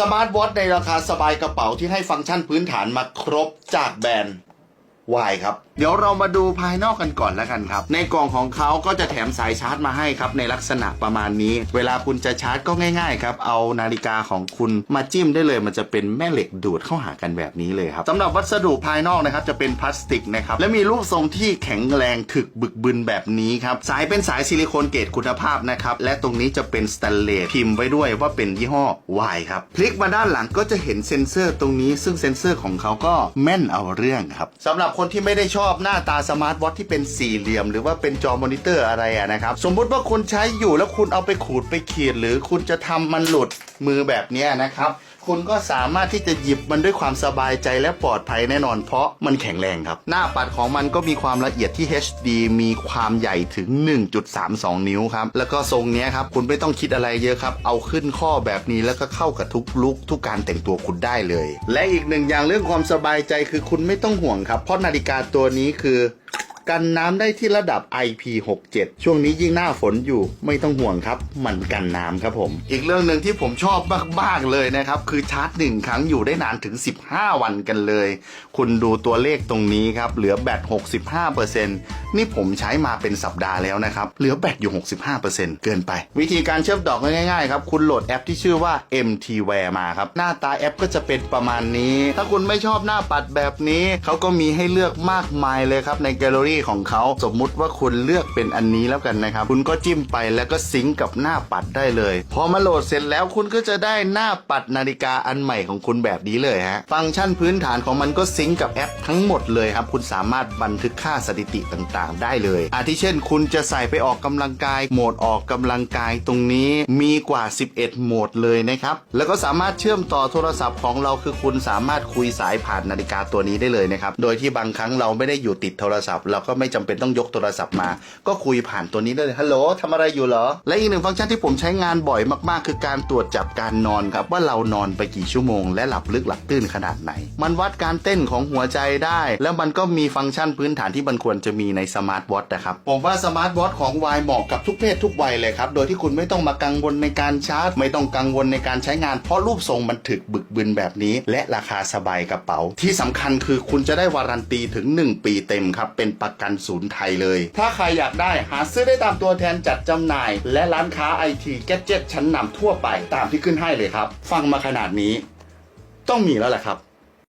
สมาร์ทวอทในราคาสบายกระเป๋าที่ให้ฟังก์ชันพื้นฐานมาครบจากแบรนด์ วายครับ เดี๋ยวเรามาดูภายนอกกันก่อนแล้วกันครับ ในกล่องของเขาก็จะแถมสายชาร์จมาให้ครับ ในลักษณะประมาณนี้ เวลาคุณจะชาร์จก็ง่ายๆครับ เอานาฬิกาของคุณมาจิ้มได้เลย มันจะเป็นแม่เหล็กดูดเข้าหากันแบบนี้เลยครับสำหรับวัสดุภายนอกนะครับจะเป็นพลาสติกนะครับ และมีรูปทรงที่แข็งแรงถึกบึกบึนแบบนี้ครับ สายเป็นสายซิลิโคนเกรดคุณภาพนะครับ และตรงนี้จะเป็นสแตนเลสพิมพ์ไว้ด้วยว่าเป็นยี่ห้อ Y ครับ พลิกมาด้านหลังก็จะเห็นเซ็นเซอร์ตรงนี้ ซึ่งเซ็นเซอร์ของเขาก็แม่นเอาเรื่องครับสำหรับคนที่ไม่ได้ชอบหน้าตาสมาร์ทวอทที่เป็นสี่เหลี่ยม หรือว่าเป็นจอมอนิเตอร์อะไรอะนะครับ สมมุติว่าคุณใช้อยู่แล้วคุณเอาไปขูดไปขีด หรือคุณจะทำมันหลุดมือแบบนี้นะครับ คุณก็สามารถที่จะหยิบมันด้วยความสบายใจและปลอดภัยแน่นอน เพราะมันแข็งแรงครับ หน้าปัดของมันก็มีความละเอียดที่ HD มีความใหญ่ถึง 1.32 นิ้วครับ แล้วก็ทรงนี้ครับ คุณไม่ต้องคิดอะไรเยอะครับ เอาขึ้นข้อแบบนี้แล้วก็เข้ากับทุกลุกทุกการแต่งตัวคุณได้เลย และอีกหนึ่งอย่างเรื่องความสบายใจคือคุณไม่ต้องห่วงครับ เพราะนาฬิกาตัวนี้คือ กันน้ำได้ที่ระดับ IP67 ช่วงนี้ยิ่งหน้าฝนอยู่ไม่ต้องห่วงครับ มันกันน้ำครับผม อีกเรื่องหนึ่งที่ผมชอบมากๆเลยนะครับ คือชาร์จหนึ่งครั้งอยู่ได้นานถึง 15 วันกันเลย คุณดูตัวเลขตรงนี้ครับ เหลือแบต 65%นี่ผมใช้มาเป็นสัปดาห์แล้วนะครับ เหลือแบตอยู่ 65%เกินไป วิธีการเชื่อมต่อกง่ายๆครับคุณโหลดแอปที่ชื่อว่า MTWare มาครับ หน้าตาแอปก็จะเป็นประมาณนี้ ถ้าคุณไม่ชอบหน้าปัดแบบนี้เขาก็มีให้เลือกมากมายเลยครับในแกลเลอรี่ของเขาสมมุติว่าคุณเลือกเป็นอันนี้แล้วกันนะครับ คุณก็จิ้มไปแล้วก็ซิงกับหน้าปัดได้เลย พอมาโหลดเสร็จแล้วคุณก็จะได้หน้าปัดนาฬิกาอันใหม่ของคุณแบบนี้เลยฮะฟังก์ชันพื้นฐานของมันก็ซิงกับแอปทั้งหมดเลยครับคุณสามารถบันทึกค่าสถิติต่างๆ ได้เลย อาทิเช่น คุณจะใส่ไปออกกำลังกาย โหมดออกกำลังกายตรงนี้มีกว่า 11 โหมดเลยนะครับแล้วก็สามารถเชื่อมต่อโทรศัพท์ของเราคือคุณสามารถคุยสายผ่านนาฬิกาตัวนี้ได้เลยนะครับโดยที่บางครั้งเราไม่ได้อยู่ติดโทรศัพท์เราก็ไม่จำเป็นต้องยกโทรศัพท์มา ก็คุยผ่านตัวนี้ได้เลยฮัลโหลทำอะไรอยู่เหรอ และอีกหนึ่งฟังก์ชันที่ผมใช้งานบ่อยมากๆ คือการตรวจจับการนอนครับ ว่าเรานอนไปกี่ชั่วโมง และหลับลึกหลับตื้นขนาดไหน มันวัดการเต้นของหัวใจได้ แล้วมันก็มีฟังก์ชันพื้นฐานที่มันควรจะมีในสมาร์ทวอทนะครับผมว่าสมาร์ทวอทของวายเหมาะกับทุกเพศทุกวัยเลยครับโดยที่คุณไม่ต้องมากังวลในการชาร์จ ไม่ต้องกังวลในการใช้งาน เพราะรูปทรงมันถึกบึกบึนแบบนี้ และราคาสบายกระเป๋า ที่สำคัญคือคุณจะได้วารันตีถึง 1 ปีเต็มครับเป็นประกันศูนย์ไทยเลย ถ้าใครอยากได้หาซื้อได้ตามตัวแทนจัดจำหน่าย และร้านค้าไอทีแกจเจ็ตชั้นนำทั่วไปตามที่ขึ้นให้เลยครับ ฟังมาขนาดนี้ ต้องมีแล้วแหละครับ